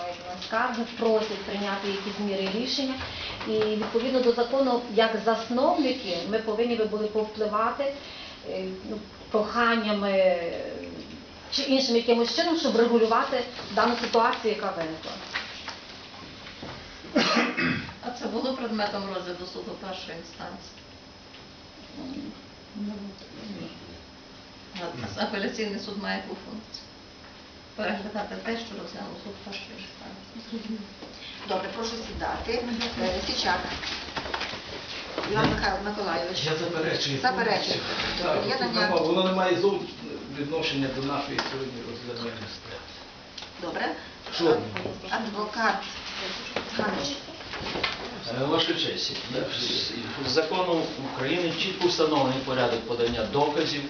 поступають нас скарги, просять прийняти якісь міри рішення. І відповідно до закону, як засновники, ми повинні би були повпливати е, ну, проханнями е, чи іншим якимось чином, щоб регулювати дану ситуацію, яка виникла. А це було предметом розгляду суду першої інстанції. А Апеляційний суд має яку функцію? Переглядати те, що розглянув суд першої інстанції. Добре, прошу сідати. Е, Січак. Іван Михайло Миколайович. Я заперечую. Так, Об'єднання. воно- воно не має зовсім відношення до нашої сьогодні розгляданої справи. Добре. Що? Адвокат Ганич. Е, Ваша честь, законом України чітко встановлений порядок подання доказів,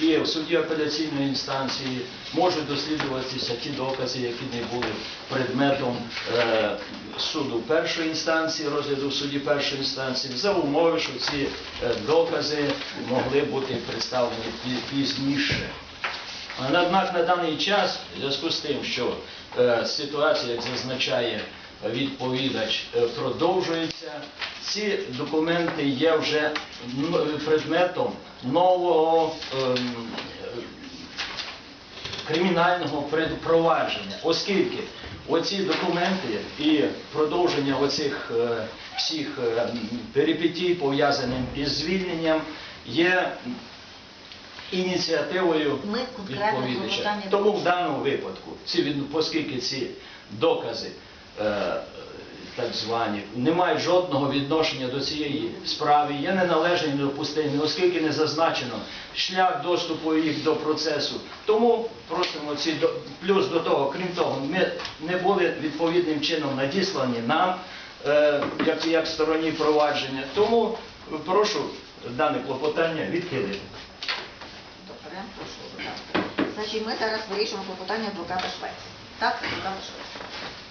і в суді апеляційної інстанції можуть досліджуватися ті докази, які не були предметом е, суду першої інстанції, розгляду в суді першої інстанції, за умови, що ці е, докази могли бути представлені пізніше. Однак на даний час, в зв'язку з тим, що е, ситуація, як зазначає відповідач, е, продовжується, ці документи є вже предметом нового ем, е, кримінального провадження, оскільки оці документи і продовження оцих е, всіх е, перипетій, пов'язаних із звільненням, є ініціативою Ми конкретно відповідача. клопотання Тому в даному випадку, ці, від- оскільки ці докази е, так звані, не мають жодного відношення до цієї справи, є неналежні, недопустимі, оскільки не зазначено шлях доступу їх до процесу. Тому просимо ці плюс до того, крім того, ми не були відповідним чином надіслані нам, е, як, як стороні провадження. Тому прошу дане клопотання відхилити. Добре, прошу. Значить, ми зараз вирішуємо клопотання адвоката Швець. Так, адвоката Швець.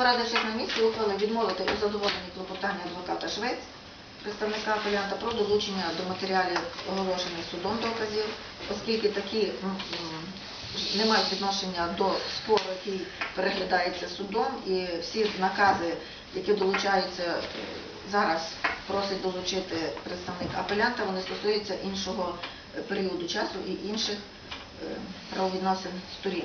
Порадившись на місці, ухвалив відмовити у задоволенні клопотання адвоката Швець, представника апелянта про долучення до матеріалів оголошених судом доказів, оскільки такі не мають відношення до спору, який переглядається судом, і всі накази, які долучаються е, зараз, просить долучити представник апелянта, вони стосуються іншого е, періоду часу і інших е, правовідносин сторін.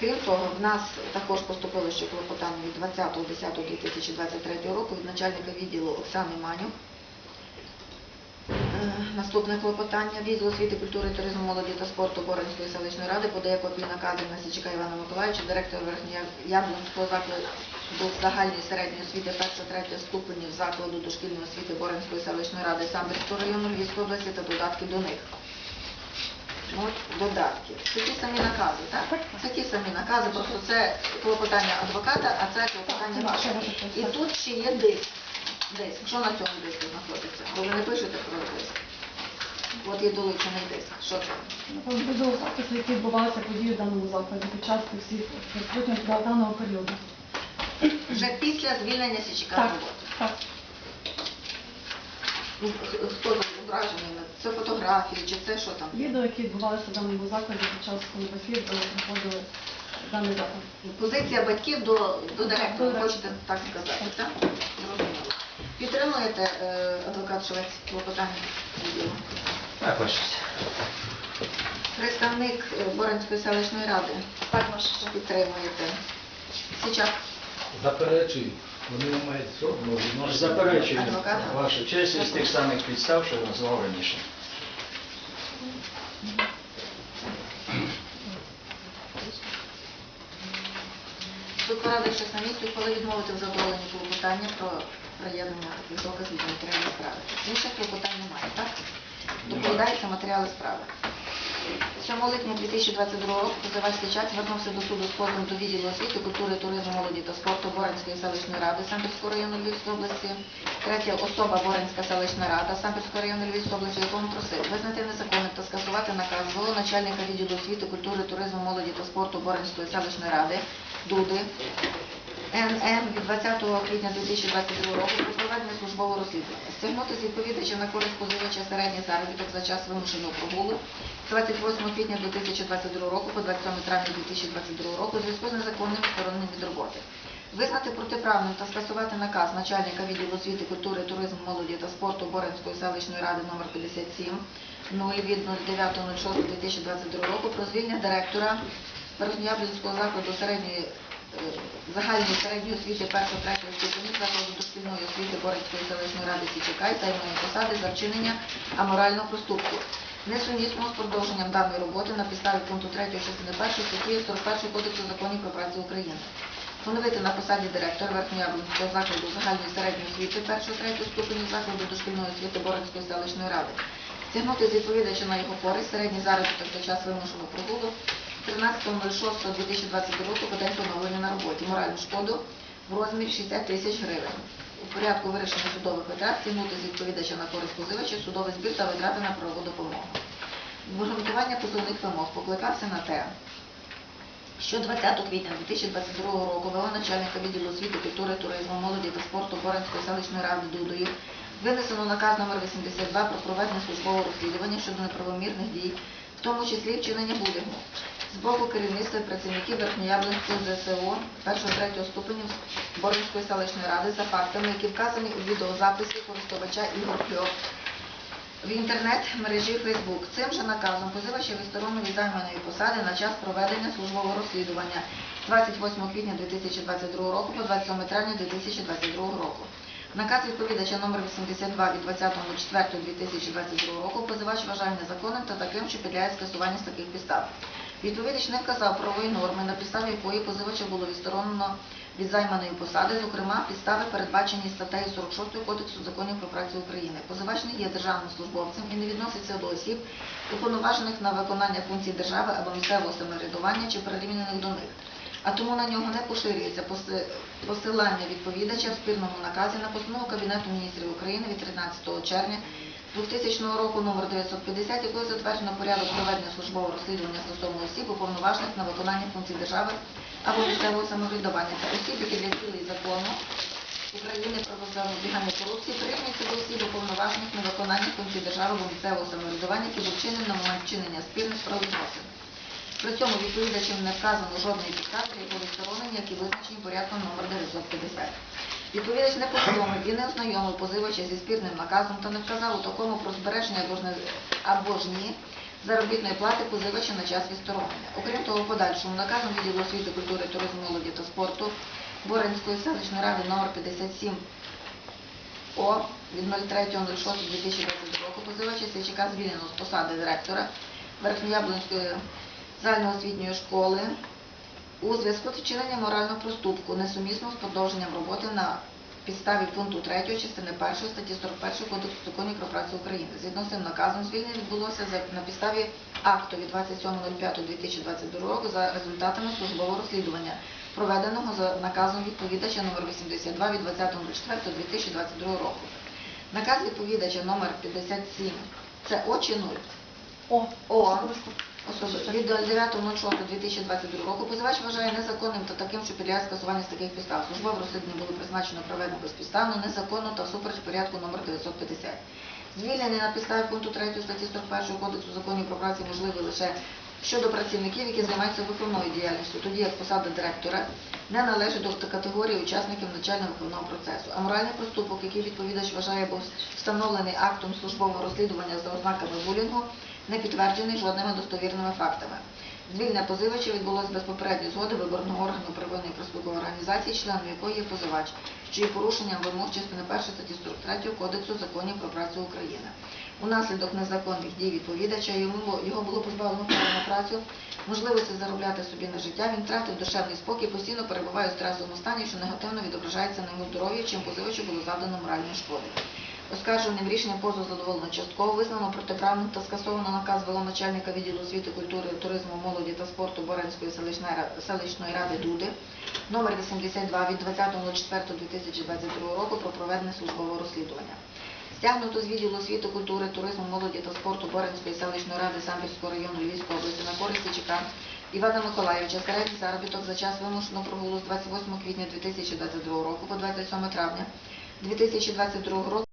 Крім того, в нас також поступило ще клопотання від 20.10.2023 року від начальника відділу Оксани Манюк. Е, Наступне клопотання. Відділ освіти, культури, туризму, молоді та спорту Боринської селищної ради подає копії наказів на Січика Івана Миколаївича, директора Верхньояблонського закладу загальної середньої освіти 1-3 ступенів закладу дошкільної освіти Боринської селищної ради Самбірського району Львівської області та додатки до них. От додатки. Це ті самі накази, так? Це ті самі накази, просто це клопотання адвоката, а це клопотання ваше. І тут ще є диск. Диск. Що на цьому диску знаходиться? Бо ви не пишете про диск. От є долучений диск. Що це? Відео записи, які відбувалися події в даному закладі під час всіх присутніх до даного періоду. Вже після звільнення Так, роботи. так. Ну, Хто зображений? Це фотографії чи це що там? Відео, які відбувалися в даному закладі під час батьків е, проходили даний заклад. Позиція батьків до, до директора, хочете так сказати, так? Зрозуміло. Підтримуєте е, адвокат Швець клопотання відділу? Так. Представник е, Боринської селищної ради Так, Також підтримуєте. Січак. Заперечую. Вони не мають жодного відношення. Заперечую Адвоката? вашу честь із тих самих підстав, що я назвав раніше. Суд порадившись на місці, коли відмовити в задоволенні клопотання про приєднання таких доказів до матеріалів справи. Інших клопотань немає, так? Доповідаються матеріали справи. 7 липня 2022 року позивач Сличак звернувся до суду з позовом до відділу освіти, культури, туризму, молоді та спорту Боринської селищної ради Самбірського району Львівської області. Третя особа Боринська селищна рада Самбірського району Львівської області, якому просив визнати незаконним та скасувати наказ головного начальника відділу освіти, культури, туризму, молоді та спорту Боринської селищної ради Дуди НМ від 20 квітня 2022 року про проведення службового розслідування. Стягнути з відповідача на користь позивача середній заробіток за час вимушеного прогулу з 28 квітня 2022 року по 27 травня 2022 року у зв'язку з незаконним відстороненням від роботи. Визнати протиправним та скасувати наказ начальника відділу освіти, культури, туризму, молоді та спорту Боринської селищної ради номер 57 0 від 09.06.2022 року про звільнення директора Верхньояблінського закладу середньої загальної середньої освіти 1-3 ступені закладу дошкільної освіти Боринської селищної ради Січекай займаної посади за вчинення аморального проступку. Несумісно з продовженням даної роботи на підставі пункту 3 частини 1 статті 41 Кодексу законів про працю України. Встановити на посаді директора Верхньояблинського закладу загальної середньої освіти 1-3 ступені закладу дошкільної освіти Боринської селищної ради. Стягнути з відповідача на його користь середній заробіток за час вимушеного прогулу 13.06.2022 року по день поновлення на роботі. Моральну шкоду в розмірі 60 тисяч гривень. У порядку вирішення судових витрат стягнути з відповідача на користь позивача судовий збір та витрати на правову допомогу. Обґрунтування позовних вимог покликався на те, що 20 квітня 2022 року ВО начальника відділу освіти, культури, туризму, молоді та спорту Боринської селищної ради Дудою винесено наказ номер 82 про проведення службового розслідування щодо неправомірних дій, в тому числі вчинення булінгу з боку керівництва працівників Верхньояблинського ЗСО 1-3 ступенів Боринської селищної ради за фактами, які вказані у відеозаписі користувача Ігор Кльов в інтернет-мережі Facebook. Цим же наказом позивача відсторонено від займаної посади на час проведення службового розслідування з 28 квітня 2022 року по 27 травня 2022 року. Наказ відповідача номер 82 від 20.04.2022 року позивач вважає незаконним та таким, що підлягає скасуванню з таких підстав. Відповідач не вказав правової норми, на підставі якої позивача було відсторонено від займаної посади, зокрема, підстави передбачені статтею 46 Кодексу законів про працю України. Позивач не є державним службовцем і не відноситься до осіб, уповноважених на виконання функцій держави або місцевого самоврядування чи прирівняних до них. А тому на нього не поширюється поси- посилання відповідача в спірному наказі на постанову Кабінету міністрів України від 13 червня 2000 року номер 950, якою затверджено порядок проведення службового розслідування стосовно осіб, уповноважених на виконання функцій держави або місцевого самоврядування та осіб, які для цілей закону України про запобігання корупції прирівнюються до осіб, уповноважених на виконання функцій держави або місцевого самоврядування, які був вчинені на момент вчинення спільних правовідносин. При цьому відповідачем не вказано жодної підстави для його відсторонення, які визначені порядком номер 950. Відповідач не повідомив і не ознайомив позивача зі спірним наказом та не вказав у такому про збереження або ж, ні заробітної плати позивача на час відсторонення. Окрім того, подальшому наказом відділу освіти, культури, туризму, молоді та спорту Боринської селищної ради номер 57 О від 03.06.2022 року позивача Січика звільнено з посади директора Верхньояблинської загальноосвітньої школи у зв'язку з вчиненням морального проступку, несумісно з продовженням роботи на підставі пункту 3 частини 1 статті 41 Кодексу законів про працю України. Згідно з цим наказом звільнення відбулося на підставі акту від 27.05.2022 року за результатами службового розслідування, проведеного за наказом відповідача номер 82 від 20.04.2022 року. Наказ відповідача номер 57 це О чи 0? О, О. Особи- Від 9.06.2022 року позивач вважає незаконним та таким, що підлягає скасуванню з таких підстав. Службове розслідування було призначено проведено безпідставно, незаконно та всупереч порядку номер 950. Звільнення на підставі пункту 3 статті 41 Кодексу законів про працю можливе лише щодо працівників, які займаються виховною діяльністю, тоді як посада директора не належить до категорії учасників навчально-виховного процесу. А моральний проступок, який відповідач вважає був встановлений актом службового розслідування за ознаками булінгу, не підтверджений жодними достовірними фактами. Звільнення позивача відбулося без попередньої згоди виборного органу первинної профспілкової організації, членом якої є позивач, що є порушенням вимог частини 1 статті 43 Кодексу законів про працю України. Унаслідок незаконних дій відповідача його було позбавлено права на працю, можливості заробляти собі на життя, він втратив душевний спокій, постійно перебуває у стресовому стані, що негативно відображається на його здоров'ї, чим позивачу було завдано моральної шкоди. Оскаржуваним рішенням позов задоволено частково, визнано протиправним та скасовано наказ вело начальника відділу освіти, культури, туризму, молоді та спорту Боринської селищної ради Дуди номер 82 від 20.04.2022 року про проведення службового розслідування. Стягнуто з відділу освіти, культури, туризму, молоді та спорту Боринської селищної ради Самбірського району Львівської області на користь Січика Івана Миколаївича середній заробіток за час вимушеного прогулу з 28 квітня 2022 року по 27 травня 2022 року